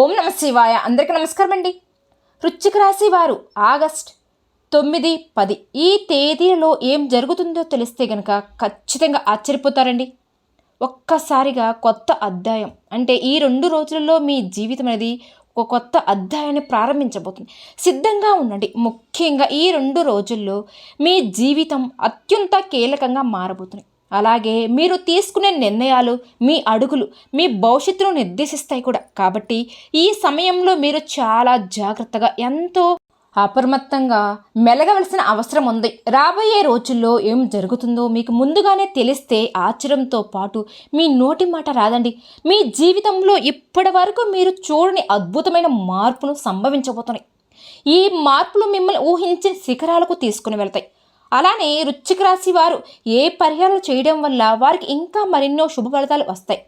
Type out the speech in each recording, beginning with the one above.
ఓం నమ శివాయ. అందరికీ నమస్కారం అండి. వృశ్చిక రాశి వారు ఆగస్ట్ తొమ్మిది పది ఈ తేదీలలో ఏం జరుగుతుందో తెలిస్తే గనక ఖచ్చితంగా ఆశ్చర్యపోతారండి. ఒక్కసారిగా కొత్త అధ్యాయం. అంటే ఈ రెండు రోజులలో మీ జీవితం అనేది ఒక కొత్త అధ్యాయాన్ని ప్రారంభించబోతుంది. సిద్ధంగా ఉండండి. ముఖ్యంగా ఈ రెండు రోజుల్లో మీ జీవితం అత్యంత కీలకంగా మారబోతుంది. అలాగే మీరు తీసుకునే నిర్ణయాలు మీ అడుగులు మీ భవిష్యత్తును నిర్దేశిస్తాయి కూడా. కాబట్టి ఈ సమయంలో మీరు చాలా జాగ్రత్తగా ఎంతో అప్రమత్తంగా మెలగవలసిన అవసరం ఉంది. రాబోయే రోజుల్లో ఏం జరుగుతుందో మీకు ముందుగానే తెలిస్తే ఆశ్చర్యంతో పాటు మీ నోటి మాట రాదండి. మీ జీవితంలో ఇప్పటి వరకు మీరు చూడని అద్భుతమైన మార్పును సంభవించబోతున్నాయి. ఈ మార్పులు మిమ్మల్ని ఊహించిన శిఖరాలకు తీసుకుని వెళ్తాయి. అలానే రుచిక రాశి వారు ఏ పరిహారాలు చేయడం వల్ల వారికి ఇంకా మరెన్నో శుభ ఫలితాలు వస్తాయి.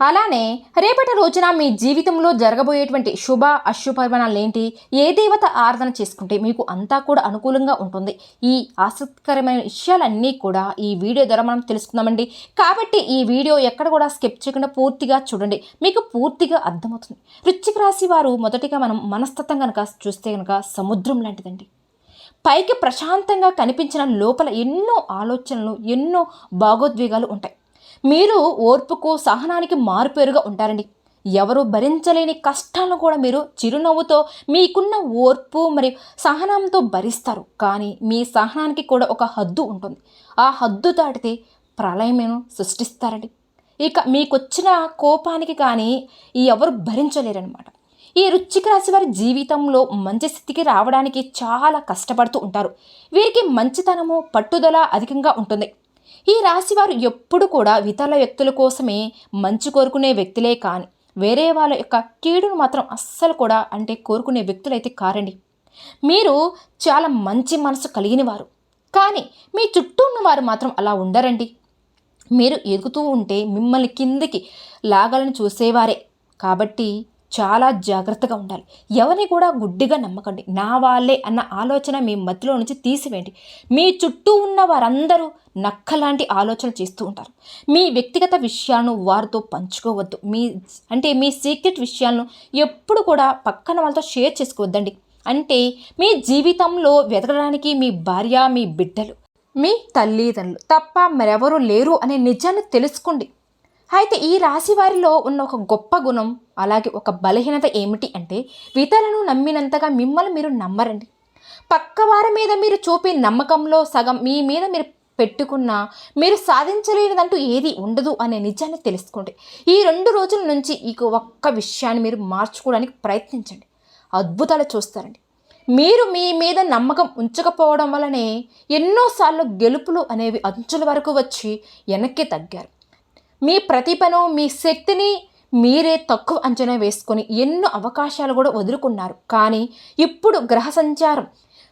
అలానే రేపటి రోజున మీ జీవితంలో జరగబోయేటువంటి శుభ అశుభ ఏంటి? ఏ దేవత ఆరాధన చేసుకుంటే మీకు అంతా కూడా అనుకూలంగా ఉంటుంది? ఈ ఆసక్తికరమైన విషయాలన్నీ కూడా ఈ వీడియో ద్వారా మనం తెలుసుకుందామండి. కాబట్టి ఈ వీడియో ఎక్కడ కూడా స్కిప్ చేయకుండా పూర్తిగా చూడండి. మీకు పూర్తిగా అర్థమవుతుంది. వృశ్చిక రాశి వారు మొదటిగా మనం మనస్తత్వం కనుక చూస్తే కనుక సముద్రం లాంటిదండి. పైకి ప్రశాంతంగా కనిపించిన లోపల ఎన్నో ఆలోచనలు ఎన్నో భాగోద్వేగాలు ఉంటాయి. మీరు ఓర్పుకు సహనానికి మారుపేరుగా ఉంటారండి. ఎవరు భరించలేని కష్టాలను కూడా మీరు చిరునవ్వుతో మీకున్న ఓర్పు మరియు సహనంతో భరిస్తారు. కానీ మీ సహనానికి కూడా ఒక హద్దు ఉంటుంది. ఆ హద్దు దాటితే ప్రళయమేను సృష్టిస్తారండి. ఇక మీకొచ్చిన కోపానికి కానీ ఎవరు భరించలేరనమాట ఈ వృశ్చిక రాశి వారి జీవితంలో మంచి స్థితికి రావడానికి చాలా కష్టపడుతూ ఉంటారు. వీరికి మంచితనము పట్టుదల అధికంగా ఉంటుంది. ఈ రాశి వారు ఎప్పుడు కూడా ఇతర వ్యక్తుల కోసమే మంచి కోరుకునే వ్యక్తులే కాని వేరే వాళ్ళ యొక్క కీడును మాత్రం అస్సలు కూడా అంటే కోరుకునే వ్యక్తులైతే కారండి. మీరు చాలా మంచి మనసు కలిగిన వారు. కానీ మీ చుట్టూ ఉన్న వారు మాత్రం అలా ఉండరండి. మీరు ఎదుగుతూ ఉంటే మిమ్మల్ని కిందికి లాగాలని చూసేవారే. కాబట్టి చాలా జాగ్రత్తగా ఉండాలి. ఎవరిని కూడా గుడ్డిగా నమ్మకండి. నా వాళ్ళే అన్న ఆలోచన మీ మధ్యలో నుంచి తీసివేయండి. మీ చుట్టూ ఉన్న వారందరూ నక్కలాంటి ఆలోచన చేస్తూ ఉంటారు. మీ వ్యక్తిగత విషయాలను వారితో పంచుకోవద్దు. మీ అంటే మీ సీక్రెట్ విషయాలను ఎప్పుడు కూడా పక్కన వాళ్ళతో షేర్ చేసుకోవద్దండి. అంటే మీ జీవితంలో వెతకడానికి మీ భార్య మీ బిడ్డలు మీ తల్లిదండ్రులు తప్ప మరెవరూ లేరు అనే నిజాన్ని తెలుసుకోండి. అయితే ఈ రాశి వారిలో ఉన్న ఒక గొప్ప గుణం అలాగే ఒక బలహీనత ఏమిటి అంటే ఇతరులను నమ్మినంతగా మిమ్మల్ని మీరు నమ్మరండి. పక్కవారి మీద మీరు చూపే నమ్మకంలో సగం మీ మీద మీరు పెట్టుకున్న మీరు సాధించలేనిదంటూ ఏది ఉండదు అనే నిజాన్ని తెలుసుకోండి. ఈ రెండు రోజుల నుంచి ఈ ఒక్క విషయాన్ని మీరు మార్చుకోవడానికి ప్రయత్నించండి. అద్భుతాలు చూస్తారండి. మీరు మీ మీద నమ్మకం ఉంచకపోవడం వలనే ఎన్నోసార్లు గెలుపులు అనేవి అంచుల వరకు వచ్చి వెనక్కి తగ్గారు. మీ ప్రతిభను మీ శక్తిని మీరే తక్కువ అంచనా వేసుకొని ఎన్నో అవకాశాలు కూడా వదులుకున్నారు. కానీ ఇప్పుడు గ్రహ సంచారం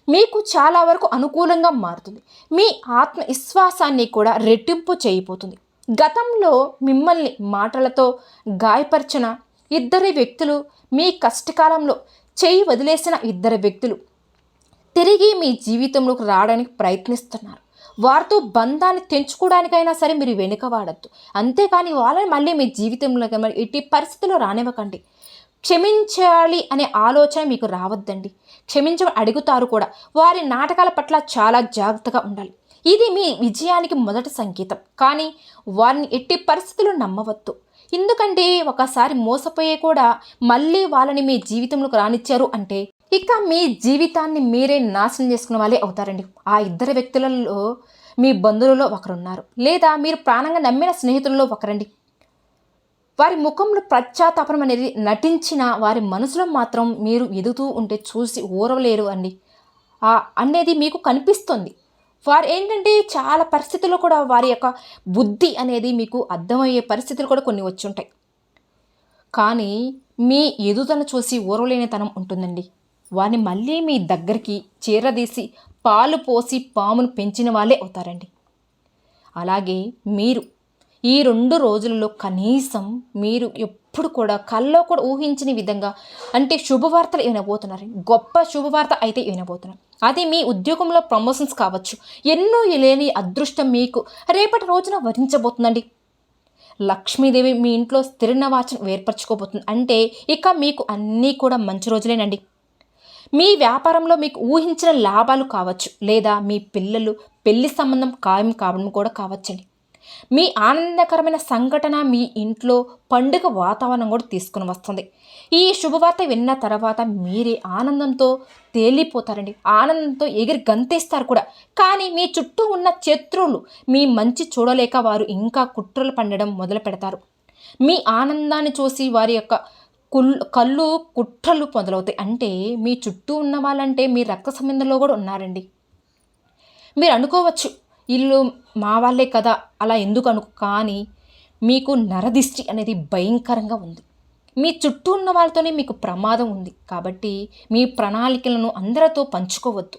మీకు చాలా వరకు అనుకూలంగా మారుతుంది. మీ ఆత్మవిశ్వాసాన్ని కూడా రెట్టింపు చేయబోతుంది. గతంలో మిమ్మల్ని మాటలతో గాయపరిచిన ఇద్దరి వ్యక్తులు మీ కష్టకాలంలో చేయి వదిలేసిన ఇద్దరు వ్యక్తులు తిరిగి మీ జీవితంలోకి రావడానికి ప్రయత్నిస్తున్నారు. వారితో బంధాన్ని తెంచుకోవడానికైనా సరే మీరు వెనుక వాడద్దు. అంతేకాని వాళ్ళని మళ్ళీ మీ జీవితంలోకి ఎట్టి పరిస్థితుల్లో రానివ్వకండి. క్షమించాలి అనే ఆలోచన మీకు రావద్దండి. క్షమించమని అడుగుతారు కూడా. వారి నాటకాల పట్ల చాలా జాగ్రత్తగా ఉండాలి. ఇది మీ విజయానికి మొదటి సంకేతం. కానీ వారిని ఎట్టి పరిస్థితులు నమ్మవద్దు. ఎందుకంటే ఒకసారి మోసపోయే కూడా మళ్ళీ వాళ్ళని మీ జీవితంలోకి రానిచ్చారు అంటే ఇక మీ జీవితాన్ని మీరే నాశనం చేసుకున్న వాళ్ళే అవుతారండి. ఆ ఇద్దరు వ్యక్తులలో మీ బంధువులలో ఒకరున్నారు. లేదా మీరు ప్రాణంగా నమ్మిన స్నేహితులలో ఒకరండి. వారి ముఖంలో పశ్చాత్తాపనం అనేది నటించిన వారి మనసులో మాత్రం మీరు ఎదుగుతూ ఉంటే చూసి ఊరవలేరు అండి. ఆ అనేది మీకు కనిపిస్తుంది. వారు ఏంటంటే చాలా పరిస్థితుల్లో కూడా వారి యొక్క బుద్ధి అనేది మీకు అర్థమయ్యే పరిస్థితులు కూడా కొన్ని వచ్చి ఉంటాయి. కానీ మీ ఎదుగుదల చూసి ఊరవలేనితనం ఉంటుందండి. వాని మళ్ళీ మీ దగ్గరికి చేరదీసి పాలు పోసి పామును పెంచిన వాళ్ళే అవుతారండి. అలాగే మీరు ఈ రెండు రోజులలో కనీసం మీరు ఎప్పుడు కూడా కల్లో కూడా ఊహించని విధంగా అంటే శుభవార్తలు వినబోతున్నారు గొప్ప శుభవార్త అయితే వినబోతున్నారు అది మీ ఉద్యోగంలో ప్రమోషన్స్ కావచ్చు. ఎన్నో లేని అదృష్టం మీకు రేపటి రోజున వరించబోతుందండి. లక్ష్మీదేవి మీ ఇంట్లో స్థిర నివాసం ఏర్పరచుకోబోతుంది. అంటే ఇక మీకు అన్నీ కూడా మంచి రోజులేనండి. మీ వ్యాపారంలో మీకు ఊహించిన లాభాలు కావచ్చు లేదా మీ పిల్లలు పెళ్ళి సంబంధం ఖాయం కావడం కూడా కావచ్చండి. మీ ఆనందకరమైన సంఘటన మీ ఇంట్లో పండుగ వాతావరణం కూడా తీసుకుని వస్తుంది. ఈ శుభవార్త విన్న తర్వాత మీరే ఆనందంతో తేలిపోతారండి. ఆనందంతో ఎగిరి గంతేస్తారు కూడా. కానీ మీ చుట్టూ ఉన్న శత్రువులు మీ మంచి చూడలేక వారు ఇంకా కుట్రలు పండడం మొదలు పెడతారు మీ ఆనందాన్ని చూసి వారి యొక్క కుల్ కళ్ళు కుట్రలు మొదలవుతాయి. అంటే మీ చుట్టూ ఉన్న వాళ్ళంటే మీ రక్త సంబంధంలో కూడా ఉన్నారండి. మీరు అనుకోవచ్చు వీళ్ళు మా వాళ్ళే కదా అలా ఎందుకు అను కానీ మీకు నరదిష్టి అనేది భయంకరంగా ఉంది. మీ చుట్టూ ఉన్న వాళ్ళతోనే మీకు ప్రమాదం ఉంది. కాబట్టి మీ ప్రణాళికలను అందరితో పంచుకోవద్దు.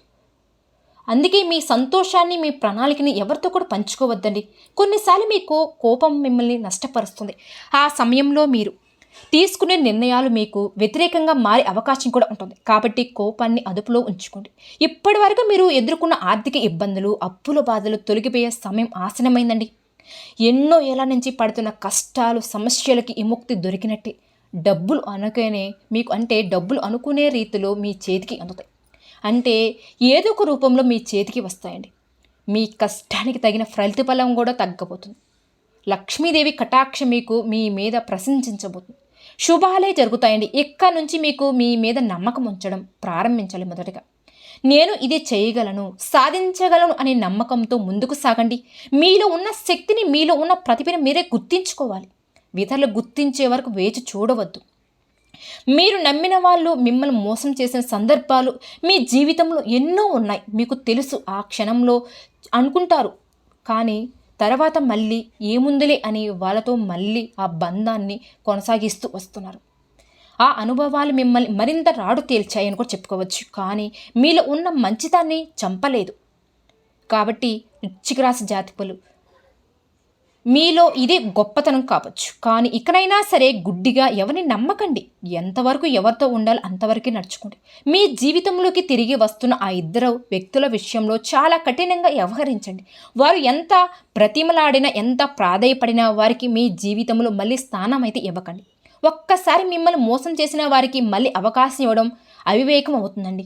అందుకే మీ సంతోషాన్ని మీ ప్రణాళికని ఎవరితో కూడా పంచుకోవద్దండి. కొన్నిసార్లు మీకు కోపం మిమ్మల్ని నష్టపరుస్తుంది. ఆ సమయంలో మీరు తీసుకునే నిర్ణయాలు మీకు వ్యతిరేకంగా మారే అవకాశం కూడా ఉంటుంది. కాబట్టి కోపాన్ని అదుపులో ఉంచుకోండి. ఇప్పటి వరకు మీరు ఎదుర్కొన్న ఆర్థిక ఇబ్బందులు అప్పుల బాధలు తొలగిపోయే సమయం ఆసనమైందండి. ఎన్నో ఏళ్ళ నుంచి పడుతున్న కష్టాలు సమస్యలకి విముక్తి దొరికినట్టే. డబ్బులు అనుకునే మీకు అంటే డబ్బులు అనుకునే రీతిలో మీ చేతికి అందుతాయి. అంటే ఏదో ఒక రూపంలో మీ చేతికి వస్తాయండి. మీ కష్టానికి తగిన ప్రతిఫలం కూడా తగ్గబోతుంది. లక్ష్మీదేవి కటాక్ష మీకు మీ మీద ప్రశంసించబోతుంది. శుభాలే జరుగుతాయండి. ఇక్కడ నుంచి మీకు మీ మీద నమ్మకం ఉంచడం ప్రారంభించాలి మొదటగా. నేను ఇది చేయగలను సాధించగలను అనే నమ్మకంతో ముందుకు సాగండి. మీలో ఉన్న శక్తిని మీలో ఉన్న ప్రతిభని మీరే గుర్తించుకోవాలి. ఇతరులు గుర్తించే వరకు వేచి చూడవద్దు. మీరు నమ్మిన వాళ్ళు మిమ్మల్ని మోసం చేసిన సందర్భాలు మీ జీవితంలో ఎన్నో ఉన్నాయి. మీకు తెలుసు ఆ క్షణంలో అనుకుంటారు. కానీ తర్వాత మళ్ళీ ఏముందిలే అని వాళ్ళతో మళ్ళీ ఆ బంధాన్ని కొనసాగిస్తూ వస్తున్నారు. ఆ అనుభవాలు మిమ్మల్ని మరింత రాడు తేల్చాయని కూడా చెప్పుకోవచ్చు. కానీ మీలో ఉన్న మంచిదాన్ని చంపలేదు. కాబట్టి వృచ్చిక రాశి జాతిపలు మీలో ఇదే గొప్పతనం కావచ్చు. కానీ ఇకనైనా సరే గుడ్డిగా ఎవరిని నమ్మకండి. ఎంతవరకు ఎవరితో ఉండాలో అంతవరకే నడుచుకోండి. మీ జీవితంలోకి తిరిగి వస్తున్న ఆ ఇద్దరు వ్యక్తుల విషయంలో చాలా కఠినంగా వ్యవహరించండి. వారు ఎంత ప్రతిమలాడినా ఎంత ప్రాధాయపడినా వారికి మీ జీవితంలో మళ్ళీ స్థానం అయితే ఇవ్వకండి. ఒక్కసారి మిమ్మల్ని మోసం చేసిన వారికి మళ్ళీ అవకాశం ఇవ్వడం అవివేకం అవుతుందండి.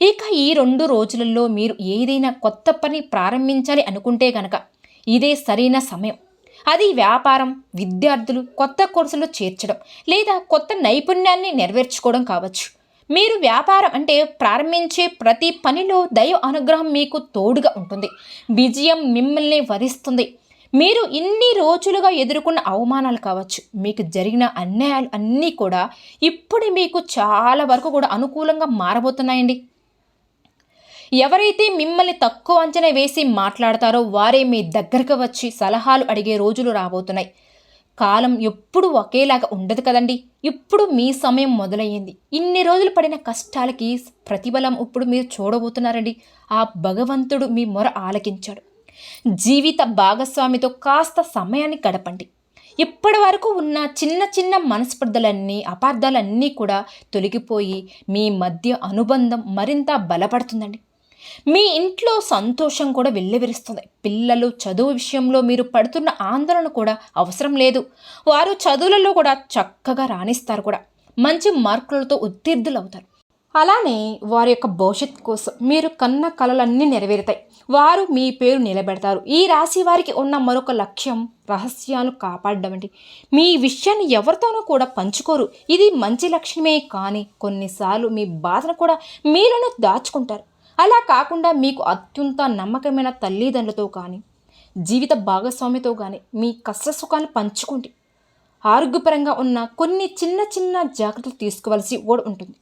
ఇక ఈ రెండు రోజులలో మీరు ఏదైనా కొత్త పని ప్రారంభించాలి అనుకుంటే గనక ఇదే సరైన సమయం. అది వ్యాపారం విద్యార్థులు కొత్త కోర్సులు చేర్చడం లేదా కొత్త నైపుణ్యాన్ని నెరవేర్చుకోవడం కావచ్చు. మీరు వ్యాపారం అంటే ప్రారంభించే ప్రతి పనిలో దైవ అనుగ్రహం మీకు తోడుగా ఉంటుంది. విజయం మిమ్మల్ని వరిస్తుంది. మీరు ఇన్ని రోజులుగా ఎదుర్కొన్న అవమానాలు కావచ్చు. మీకు జరిగిన అన్యాయాలు అన్నీ కూడా ఇప్పుడు మీకు చాలా వరకు కూడా అనుకూలంగా మారబోతున్నాయండి. ఎవరైతే మిమ్మల్ని తక్కువ అంచనా వేసి మాట్లాడతారో వారే మీ దగ్గరకు వచ్చి సలహాలు అడిగే రోజులు రాబోతున్నాయి. కాలం ఎప్పుడు ఒకేలాగా ఉండదు కదండి. ఇప్పుడు మీ సమయం మొదలయ్యింది. ఇన్ని రోజులు పడిన కష్టాలకి ప్రతిఫలం ఇప్పుడు మీరు చూడబోతున్నారండి. ఆ భగవంతుడు మీ మొర ఆలకించాడు. జీవిత భాగస్వామితో కాస్త సమయాన్ని గడపండి. ఇప్పటి వరకు ఉన్న చిన్న చిన్న మనస్పర్ధలన్నీ అపార్థాలన్నీ కూడా తొలగిపోయి మీ మధ్య అనుబంధం మరింత బలపడుతుందండి. మీ ఇంట్లో సంతోషం కూడా వెల్లివిరుస్తుంది. పిల్లలు చదువు విషయంలో మీరు పడుతున్న ఆందోళన కూడా అవసరం లేదు. వారు చదువులలో కూడా చక్కగా రాణిస్తారు కూడా. మంచి మార్కులతో ఉత్తీర్ధులు అవుతారు అలానే వారి యొక్క భవిష్యత్ కోసం మీరు కన్న కలలన్నీ నెరవేరుతాయి. వారు మీ పేరు నిలబెడతారు. ఈ రాశి వారికి ఉన్న మరొక లక్ష్యం రహస్యాలు కాపాడడం అండి. మీ విషయాన్ని ఎవరితోనూ కూడా పంచుకోరు. ఇది మంచి లక్ష్యమే కానీ కొన్నిసార్లు మీ బాధను కూడా మీలోనూ దాచుకుంటారు. అలా కాకుండా మీకు అత్యంత నమ్మకమైన తల్లిదండ్రులతో కానీ జీవిత భాగస్వామితో కానీ మీ కష్ట సుఖాలు పంచుకోండి ఆరోగ్యపరంగా ఉన్న కొన్ని చిన్న చిన్న జాగ్రత్తలు తీసుకోవాల్సి కూడా ఉంటుంది.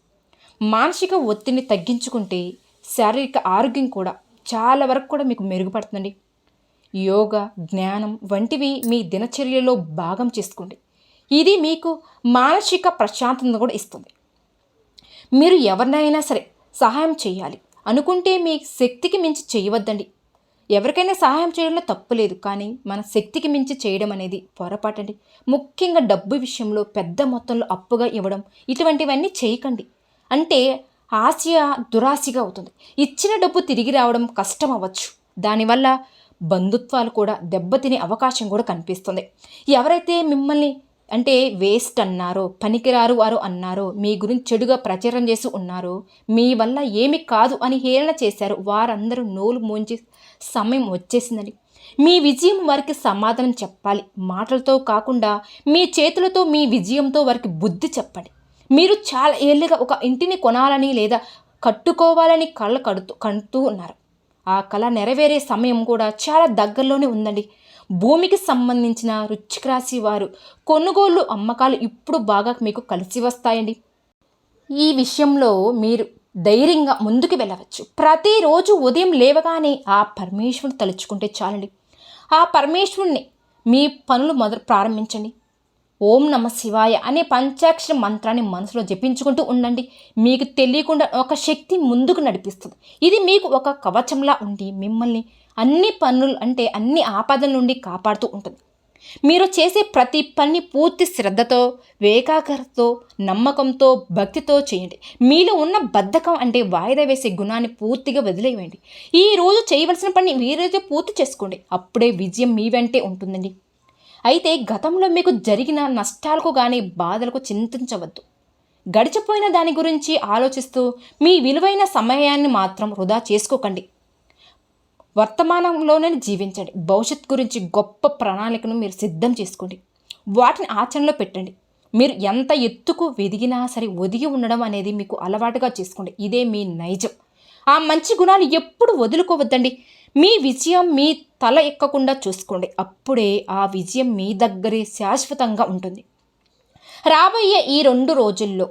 మానసిక ఒత్తిడిని తగ్గించుకుంటే శారీరక ఆరోగ్యం కూడా చాలా వరకు కూడా మీకు మెరుగుపడుతుంది యోగా జ్ఞానం వంటివి మీ దినచర్యలో భాగం చేసుకోండి ఇది మీకు మానసిక ప్రశాంతతను కూడా ఇస్తుంది. మీరు ఎవరినైనా సరే సహాయం చేయాలి. అనుకుంటే మీ శక్తికి మించి చేయవద్దండి. ఎవరికైనా సహాయం చేయడంలో తప్పులేదు కానీ మన శక్తికి మించి చేయడం అనేది పొరపాటండి. ముఖ్యంగా డబ్బు విషయంలో పెద్ద మొత్తంలో అప్పుగా ఇవ్వడం ఇటువంటివన్నీ చేయకండి. అంటే ఆశయ దురాశగా అవుతుంది. ఇచ్చిన డబ్బు తిరిగి రావడం కష్టం అవ్వచ్చు. దానివల్ల బంధుత్వాలు కూడా దెబ్బతినే అవకాశం కూడా కనిపిస్తుంది. ఎవరైతే మిమ్మల్ని అంటే వేస్ట్ అన్నారో పనికిరారు వారు అన్నారో మీ గురించి చెడుగా ప్రచారం చేసి ఉన్నారో మీ వల్ల ఏమి కాదు అని హేళన చేశారు. వారందరూ నోలు మూంచి సమయం వచ్చేసిందండి. మీ విజయం వారికి సమాధానం చెప్పాలి. మాటలతో కాకుండా మీ చేతులతో మీ విజయంతో వారికి బుద్ధి చెప్పండి. మీరు చాలా ఏళ్ళుగా ఒక ఇంటిని కొనాలని లేదా కట్టుకోవాలని కళ్ళ కడుతూ కంటూ ఉన్నారు. ఆ కళ నెరవేరే సమయం కూడా చాలా దగ్గరలోనే ఉందండి. భూమికి సంబంధించిన రుచిక రాశి వారు కొనుగోళ్ళు అమ్మకాలు ఇప్పుడు బాగా మీకు కలిసి వస్తాయండి. ఈ విషయంలో మీరు ధైర్యంగా ముందుకు వెళ్ళవచ్చు. ప్రతిరోజు ఉదయం లేవగానే ఆ పరమేశ్వరుని తలుచుకుంటే చాలండి. ఆ పరమేశ్వరుణ్ణి మీ పనులు మొదలు ప్రారంభించండి. ఓం నమ శివాయ అనే పంచాక్షర మంత్రాన్ని మనసులో జపించుకుంటూ ఉండండి. మీకు తెలియకుండా ఒక శక్తి ముందుకు నడిపిస్తుంది. ఇది మీకు ఒక కవచంలా ఉండి మిమ్మల్ని అన్ని పనులు అంటే అన్ని ఆపదల నుండి కాపాడుతూ ఉంటుంది. మీరు చేసే ప్రతి పని పూర్తి శ్రద్ధతో వేకాగ్రతతో నమ్మకంతో భక్తితో చేయండి. మీలో ఉన్న బద్ధకం అంటే వాయిదా వేసే గుణాన్ని పూర్తిగా వదిలేయండి. ఈ రోజు చేయవలసిన పని మీరైతే పూర్తి చేసుకోండి. అప్పుడే విజయం మీ వెంటే ఉంటుందండి. అయితే గతంలో మీకు జరిగిన నష్టాలకు కానీ బాధలకు చింతించవద్దు. గడిచిపోయిన దాని గురించి ఆలోచిస్తూ మీ విలువైన సమయాన్ని మాత్రం వృధా చేసుకోకండి. వర్తమానంలోనే జీవించండి. భవిష్యత్ గురించి గొప్ప ప్రణాళికను మీరు సిద్ధం చేసుకోండి. వాటిని ఆచరణలో పెట్టండి. మీరు ఎంత ఎత్తుకు వెదిగినా సరే ఒదిగి ఉండడం అనేది మీకు అలవాటుగా చేసుకోండి. ఇదే మీ నైజం. ఆ మంచి గుణాలు ఎప్పుడు వదులుకోవద్దండి. మీ విజయం మీ తల ఎక్కకుండా చూసుకోండి. అప్పుడే ఆ విజయం మీ దగ్గరే శాశ్వతంగా ఉంటుంది. రాబోయే ఈ రెండు రోజుల్లో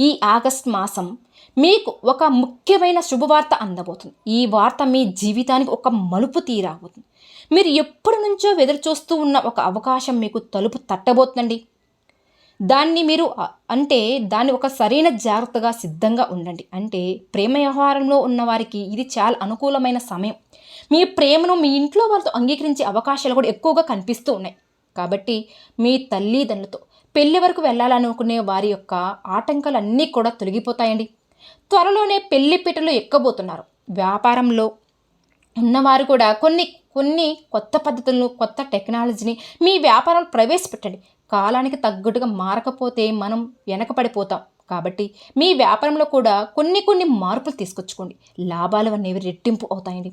ఈ ఆగస్ట్ మాసం మీకు ఒక ముఖ్యమైన శుభవార్త అందబోతుంది. ఈ వార్త మీ జీవితానికి ఒక మలుపు తీరాబోతుంది. మీరు ఎప్పటి నుంచో ఎదురు చూస్తూ ఉన్న ఒక అవకాశం మీకు తలుపు తట్టబోతుందండి. దాన్ని మీరు అంటే దాన్ని ఒక సరైన జాగ్రత్తగా సిద్ధంగా ఉండండి. అంటే ప్రేమ వ్యవహారంలో ఉన్న వారికి ఇది చాలా అనుకూలమైన సమయం. మీ ప్రేమను మీ ఇంట్లో వాళ్ళతో అంగీకరించే అవకాశాలు కూడా ఎక్కువగా కనిపిస్తూ ఉన్నాయి. కాబట్టి మీ తల్లిదండ్రులతో పెళ్ళి వరకు వెళ్ళాలనుకునే వారి యొక్క ఆటంకాలన్నీ కూడా తొలగిపోతాయండి. త్వరలోనే పెళ్ళి పీటలు ఎక్కబోతున్నారు. వ్యాపారంలో ఉన్నవారు కూడా కొన్ని కొన్ని కొత్త పద్ధతులను కొత్త టెక్నాలజీని మీ వ్యాపారం ప్రవేశపెట్టండి. కాలానికి తగ్గట్టుగా మారకపోతే మనం వెనకపడిపోతాం కాబట్టి మీ వ్యాపారంలో కూడా కొన్ని కొన్ని మార్పులు తీసుకొచ్చుకోండి. లాభాలు అనేవి రెట్టింపు అవుతాయండి.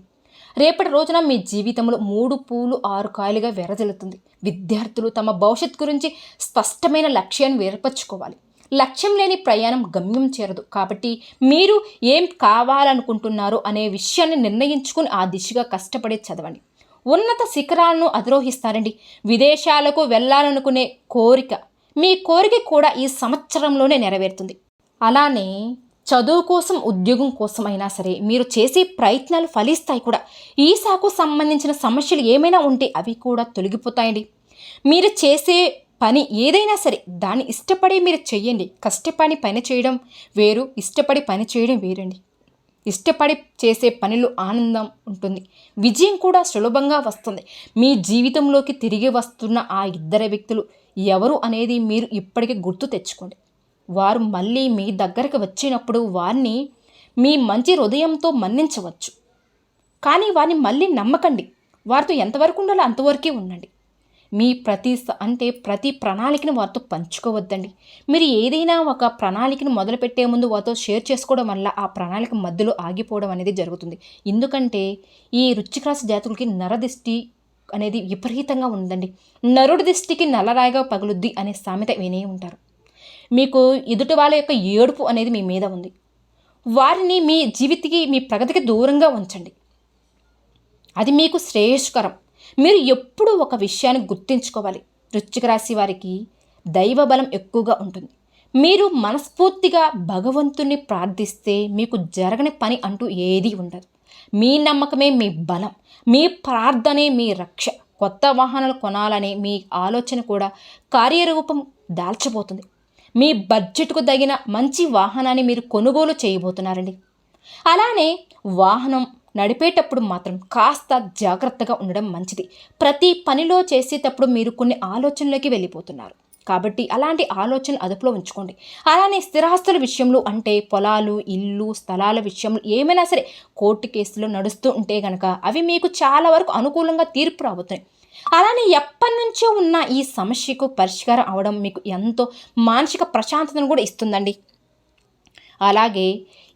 రేపటి రోజున మీ జీవితంలో మూడు పూలు ఆరు కాయలుగా వెరజల్లుతుంది విద్యార్థులు తమ భవిష్యత్ గురించి స్పష్టమైన లక్ష్యాన్ని ఏర్పరచుకోవాలి. లక్ష్యం లేని ప్రయాణం గమ్యం చేరదు. కాబట్టి మీరు ఏం కావాలనుకుంటున్నారు అనే విషయాన్ని నిర్ణయించుకుని ఆ దిశగా కష్టపడి చదవండి. ఉన్నత శిఖరాలను అధిరోహిస్తారండి. విదేశాలకు వెళ్ళాలనుకునే కోరిక మీ కోరిక కూడా ఈ సంవత్సరంలోనే నెరవేరుతుంది. అలానే చదువు కోసం ఉద్యోగం కోసం అయినా సరే మీరు చేసే ప్రయత్నాలు ఫలిస్తాయి కూడా. ఈ సంబంధించిన సమస్యలు ఏమైనా ఉంటే అవి కూడా తొలగిపోతాయండి. మీరు చేసే పని ఏదైనా సరే దాన్ని ఇష్టపడి మీరు చెయ్యండి. కష్టపడి పని చేయడం వేరు ఇష్టపడి పని చేయడం వేరండి. ఇష్టపడి చేసే పనిలో ఆనందం ఉంటుంది. విజయం కూడా సులభంగా వస్తుంది. మీ జీవితంలోకి తిరిగి వస్తున్న ఆ ఇద్దరు వ్యక్తులు ఎవరు అనేది మీరు ఇప్పటికే గుర్తు తెచ్చుకోండి. వారు మళ్ళీ మీ దగ్గరకు వచ్చినప్పుడు వారిని మీ మంచి హృదయంతో మన్నించవచ్చు. కానీ వారిని మళ్ళీ నమ్మకండి. వారితో ఎంతవరకు ఉండాలో అంతవరకే ఉండండి. మీ ప్రతి అంటే ప్రతి ప్రణాళికను వారితో పంచుకోవద్దండి. మీరు ఏదైనా ఒక ప్రణాళికను మొదలుపెట్టే ముందు వారితో షేర్ చేసుకోవడం వల్ల ఆ ప్రణాళిక మధ్యలో ఆగిపోవడం అనేది జరుగుతుంది. ఎందుకంటే ఈ రుచికరాశి జాతకులకి నరదిష్టి అనేది విపరీతంగా ఉందండి. నరుడి దిష్టికి నల్లరాయిగా పగులుద్ది అనే సామెత వినే ఉంటారు. మీకు ఎదుటి వాళ్ళ యొక్క ఏడుపు అనేది మీ మీద ఉంది. వారిని మీ జీవితికి మీ ప్రగతికి దూరంగా ఉంచండి. అది మీకు శ్రేయస్కరం. మీరు ఎప్పుడూ ఒక విషయాన్ని గుర్తుంచుకోవాలి. వృశ్చిక రాశి వారికి దైవ బలం ఎక్కువగా ఉంటుంది. మీరు మనస్ఫూర్తిగా భగవంతుని ప్రార్థిస్తే మీకు జరగని పని అంటూ ఏదీ ఉండదు. మీ నమ్మకమే మీ బలం మీ ప్రార్థనే మీ రక్ష. కొత్త వాహనాలు కొనాలనే మీ ఆలోచన కూడా కార్యరూపం దాల్చబోతుంది. మీ బడ్జెట్కు తగిన మంచి వాహనాన్ని మీరు కొనుగోలు చేయబోతున్నారండి. అలానే వాహనం నడిపేటప్పుడు మాత్రం కాస్త జాగ్రత్తగా ఉండడం మంచిది. ప్రతి పనిలో చేసేటప్పుడు మీరు కొన్ని ఆలోచనలోకి వెళ్ళిపోతున్నారు. కాబట్టి అలాంటి ఆలోచన అదుపులో ఉంచుకోండి. అలానే స్థిరాస్తుల విషయంలో అంటే పొలాలు ఇల్లు స్థలాల విషయంలో ఏమైనా సరే కోర్టు కేసులు నడుస్తూ ఉంటే గనక అవి మీకు చాలా వరకు అనుకూలంగా తీర్పు రాబోతున్నాయి. అలానే ఎప్పటి నుంచో ఉన్న ఈ సమస్యకు పరిష్కారం అవడం మీకు ఎంతో మానసిక ప్రశాంతతను కూడా ఇస్తుందండి. అలాగే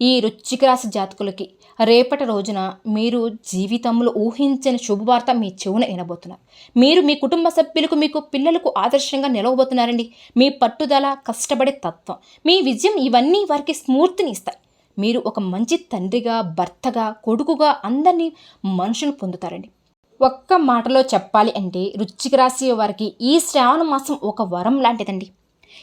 ఈ రుచికరాశి జాతకులకి రేపటి రోజున మీరు జీవితంలో ఊహించని శుభవార్త మీ చెవున వినబోతున్నారు. మీరు మీ కుటుంబ సభ్యులకు మీకు పిల్లలకు ఆదర్శంగా నిలవబోతున్నారండి. మీ పట్టుదల కష్టపడే తత్వం మీ విజయం ఇవన్నీ వారికి స్ఫూర్తిని ఇస్తాయి. మీరు ఒక మంచి తండ్రిగా భర్తగా కొడుకుగా అందరినీ మనుషులు పొందుతారండి. ఒక్క మాటలో చెప్పాలి అంటే రుచికి రాసే వారికి ఈ శ్రావణ మాసం ఒక వరం లాంటిదండి.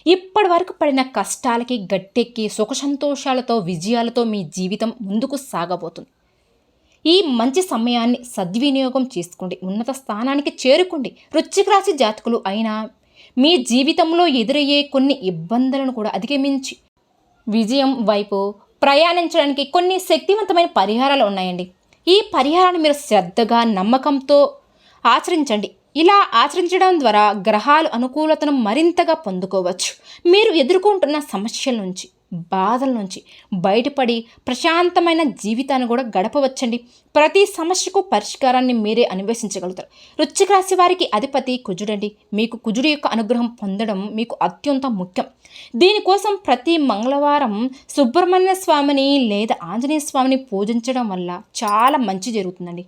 ఇప్పటి వరకు పడిన కష్టాలకి గట్టెక్కి సుఖ సంతోషాలతో విజయాలతో మీ జీవితం ముందుకు సాగబోతుంది. ఈ మంచి సమయాన్ని సద్వినియోగం చేసుకోండి. ఉన్నత స్థానానికి చేరుకోండి. వృశ్చిక రాశి జాతకులు అయినా మీ జీవితంలో ఎదురయ్యే కొన్ని ఇబ్బందులను కూడా అధిగమించి విజయం వైపు ప్రయాణించడానికి కొన్ని శక్తివంతమైన పరిహారాలు ఉన్నాయండి. ఈ పరిహారాన్ని మీరు శ్రద్ధగా నమ్మకంతో ఆచరించండి. ఇలా ఆచరించడం ద్వారా గ్రహాలు అనుకూలతను మరింతగా పొందుకోవచ్చు. మీరు ఎదుర్కొంటున్న సమస్యల నుంచి బాధల నుంచి బయటపడి ప్రశాంతమైన జీవితాన్ని కూడా గడపవచ్చండి. ప్రతి సమస్యకు పరిష్కారాన్ని మీరే అన్వేషించగలుగుతారు. వృశ్చిక రాశి వారికి అధిపతి కుజుడండి మీకు కుజుడు యొక్క అనుగ్రహం పొందడం మీకు అత్యంత ముఖ్యం. దీనికోసం ప్రతి మంగళవారం సుబ్రహ్మణ్య స్వామిని లేదా ఆంజనేయ స్వామిని పూజించడం వల్ల చాలా మంచి జరుగుతుందండి.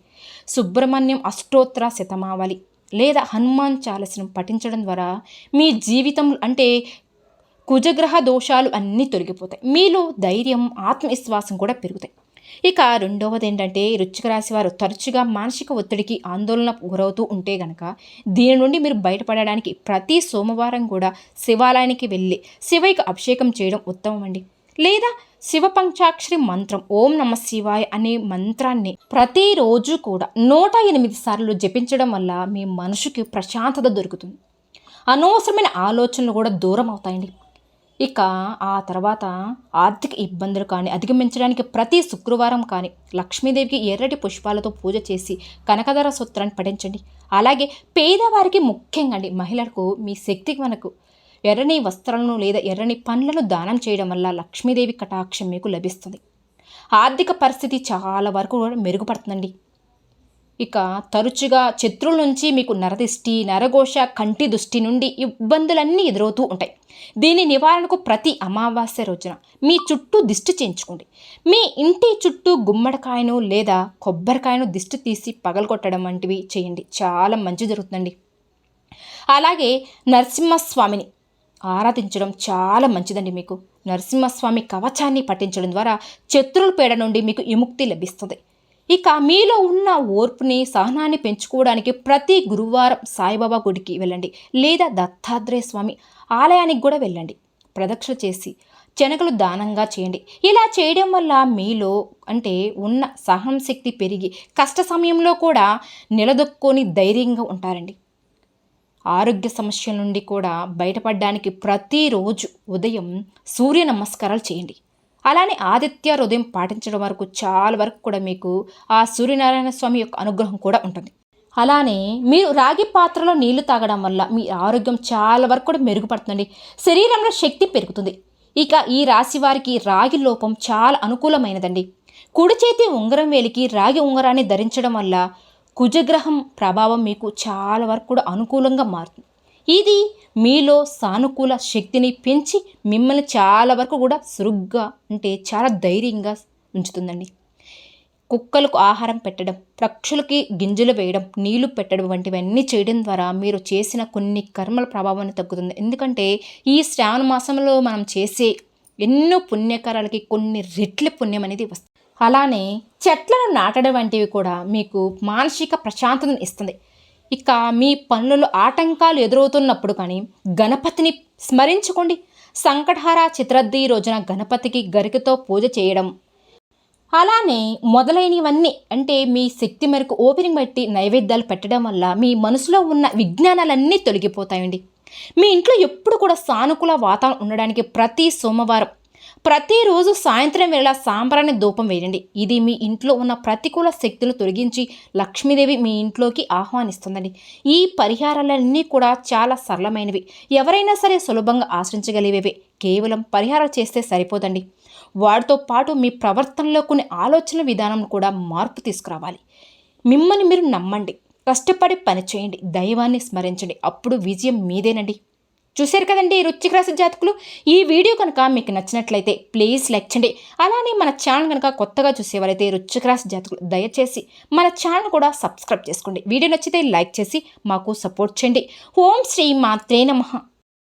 సుబ్రహ్మణ్యం అష్టోత్తర శతమావళి. లేదా హనుమాన్ చాలీసను పఠించడం ద్వారా మీ జీవితం అంటే కుజగ్రహ దోషాలు అన్నీ తొలగిపోతాయి. మీలో ధైర్యం ఆత్మవిశ్వాసం కూడా పెరుగుతాయి. ఇక రెండవది ఏంటంటే రుచిక రాశి వారు తరచుగా మానసిక ఒత్తిడికి ఆందోళన గురవుతూ ఉంటే గనక దీని నుండి మీరు బయటపడడానికి ప్రతి సోమవారం కూడా శివాలయానికి వెళ్ళి శివయ్యకు అభిషేకం చేయడం ఉత్తమం అండి లేదా శివ పంచాక్షరి మంత్రం ఓం నమ శివాయ అనే మంత్రాన్ని ప్రతిరోజు కూడా నూట ఎనిమిది సార్లు జపించడం వల్ల మీ మనసుకి ప్రశాంతత దొరుకుతుంది. అనవసరమైన ఆలోచనలు కూడా దూరం అవుతాయండి. ఇక ఆ తర్వాత ఆర్థిక ఇబ్బందులు కానీ అధిగమించడానికి ప్రతి శుక్రవారం కానీ లక్ష్మీదేవికి ఎర్రటి పుష్పాలతో పూజ చేసి కనకధర సూత్రాన్ని పఠించండి. అలాగే పేదవారికి ముఖ్యంగా అండి మహిళలకు మీ శక్తికి మనకు ఎర్రని వస్త్రాలను లేదా ఎర్రని పండ్లను దానం చేయడం వల్ల లక్ష్మీదేవి కటాక్షం మీకు లభిస్తుంది. ఆర్థిక పరిస్థితి చాలా వరకు మెరుగుపడుతుందండి. ఇక తరచుగా శత్రువుల నుంచి మీకు నరదిష్టి నరఘోష కంటి దృష్టి నుండి ఇబ్బందులన్నీ ఎదురవుతూ ఉంటాయి. దీని నివారణకు ప్రతి అమావాస్య రోజున మీ చుట్టూ దిష్టి చేయించుకోండి. మీ ఇంటి చుట్టూ గుమ్మడికాయను లేదా కొబ్బరికాయను దిష్టి తీసి పగలగొట్టడం వంటివి చేయండి. చాలా మంచి జరుగుతుందండి. అలాగే నరసింహస్వామిని ఆరాధించడం చాలా మంచిదండి మీకు. నరసింహస్వామి కవచాన్ని పఠించడం ద్వారా శత్రువుల పేడ నుండి మీకు విముక్తి లభిస్తుంది. ఇక మీలో ఉన్న ఓర్పుని సహనాన్ని పెంచుకోవడానికి ప్రతి గురువారం సాయిబాబా గుడికి వెళ్ళండి. లేదా దత్తాత్రేయ స్వామి ఆలయానికి కూడా వెళ్ళండి. ప్రదక్షిణ చేసి శనగలు దానంగా చేయండి. ఇలా చేయడం వల్ల మీలో అంటే ఉన్న సహనం శక్తి పెరిగి కష్ట సమయంలో కూడా నిలదొక్కొని ధైర్యంగా ఉంటారండి. ఆరోగ్య సమస్యల నుండి కూడా బయటపడడానికి ప్రతిరోజు ఉదయం సూర్య నమస్కారాలు చేయండి. అలానే ఆదిత్య హృదయం పాటించడం వరకు చాలా వరకు కూడా మీకు ఆ సూర్యనారాయణ స్వామి యొక్క అనుగ్రహం కూడా ఉంటుంది. అలానే మీరు రాగి పాత్రలో నీళ్ళు తాగడం వల్ల మీ ఆరోగ్యం చాలా వరకు కూడా మెరుగుపడుతుంది శరీరంలో శక్తి పెరుగుతుంది. ఇక ఈ రాశి వారికి రాగి లోపం చాలా అనుకూలమైనదండి. కుడి చేతి ఉంగరం వేలికి రాగి ఉంగరాన్ని ధరించడం వల్ల కుజగ్రహం ప్రభావం మీకు చాలా వరకు కూడా అనుకూలంగా మారుతుంది. ఇది మీలో సానుకూల శక్తిని పెంచి మిమ్మల్ని చాలా వరకు కూడా సురుగ్గా అంటే చాలా ధైర్యంగా ఉంచుతుందండి. కుక్కలకు ఆహారం పెట్టడం పక్షులకి గింజలు వేయడం నీళ్ళు పెట్టడం వంటివన్నీ చేయడం ద్వారా మీరు చేసిన కొన్ని కర్మల ప్రభావాన్ని తగ్గుతుంది. ఎందుకంటే ఈ శ్రావణ మాసంలో మనం చేసే ఎన్నో పుణ్యకారాలకి కొన్ని రెట్ల పుణ్యం అనేది వస్తుంది. అలానే చెట్లను నాటడం వంటివి కూడా మీకు మానసిక ప్రశాంతతను ఇస్తుంది. ఇక మీ పనులలో ఆటంకాలు ఎదురవుతున్నప్పుడు కానీ గణపతిని స్మరించుకోండి. సంకటహార చిత్రద్ది రోజున గణపతికి గరికతో పూజ చేయడం. అలానే మొదలైనవన్నీ అంటే మీ శక్తి మేరకు ఓపెనింగ్ బట్టి నైవేద్యాలు పెట్టడం వల్ల మీ మనసులో ఉన్న విజ్ఞానాలన్నీ తొలగిపోతాయండి. మీ ఇంట్లో ఎప్పుడు కూడా సానుకూల వాతావరణం ఉండడానికి ప్రతి సోమవారం ప్రతిరోజు సాయంత్రం వేళ సాంబ్రాన్ని ధూపం వేయండి. ఇది మీ ఇంట్లో ఉన్న ప్రతికూల శక్తులు తొలగించి లక్ష్మీదేవి మీ ఇంట్లోకి ఆహ్వానిస్తుందండి. ఈ పరిహారాలన్నీ కూడా చాలా సరళమైనవి. ఎవరైనా సరే సులభంగా ఆశ్రయించగలిగేవే. కేవలం పరిహారం చేస్తే సరిపోదండి. వాటితో పాటు మీ ప్రవర్తనలో కొన్ని ఆలోచన విధానం కూడా మార్పు తీసుకురావాలి. మిమ్మల్ని మీరు నమ్మండి. కష్టపడి పని చేయండి. దైవాన్ని స్మరించండి. అప్పుడు విజయం మీదేనండి. చూశారు కదండి రుచిక రాశి జాతకులు? ఈ వీడియో కనుక మీకు నచ్చినట్లయితే ప్లీజ్ లైక్ చేయండి. అలానే మన ఛానల్ కనుక కొత్తగా చూసేవారైతే రుచిక రాశి జాతకులు దయచేసి మన ఛానల్ కూడా సబ్స్క్రైబ్ చేసుకోండి. వీడియో నచ్చితే లైక్ చేసి మాకు సపోర్ట్ చేయండి. ఓం శ్రీ మాత్రే నమః.